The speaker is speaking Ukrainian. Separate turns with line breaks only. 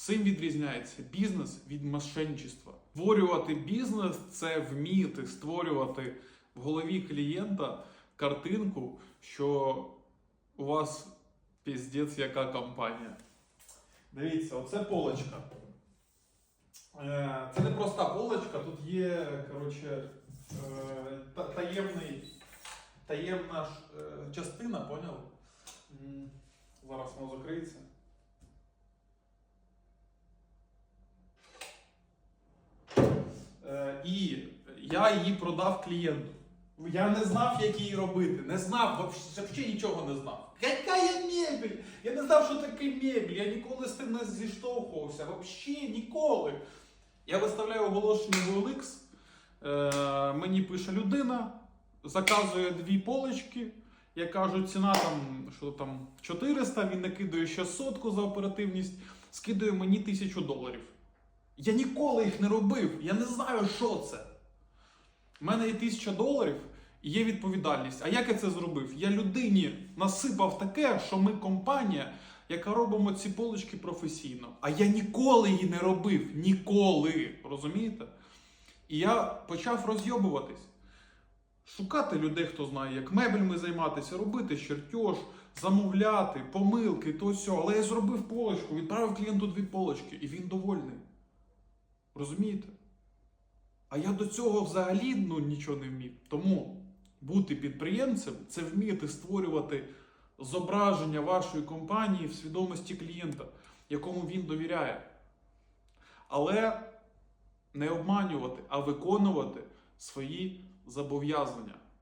Цим відрізняється бізнес від мошенничества. Створювати бізнес це вміти створювати в голові клієнта картинку, що у вас піздець яка компанія. Дивіться, оце полочка. Е, Це не проста полочка, тут є, коротше, е, таємний, таємна е, частина, поняв? Зараз воно закриється. Е, І я її продав клієнту. Я не знав, як її робити. Не знав, взагалі нічого не знав. Яка я мебель? Я не знав, що таке мебель. Я ніколи з тим не зіштовхувався. Взагалі ніколи. Я виставляю оголошення в OLX. Е, мені пише людина, заказує дві полочки. Я кажу, ціна там, що там 400, він накидує ще сотку за оперативність, скидує мені тисячу доларів. Я ніколи їх не робив. Я не знаю, що це. У мене є тисяча доларів і є відповідальність. А як я це зробив? Я людині насипав таке, що ми компанія, яка робимо ці полочки професійно. А я ніколи її не робив. Ніколи. Розумієте? І я почав розйобуватись. Шукати людей, хто знає, як мебельми займатися, робити чертеж, замовляти, помилки, то сьо. Але я зробив полочку, відправив клієнту дві полочки, і він довольний. Розумієте? А я до цього взагалі ну, нічого не вмів. Тому бути підприємцем це вміти створювати зображення вашої компанії в свідомості клієнта, якому він довіряє. Але не обманювати, а виконувати свої зобов'язання.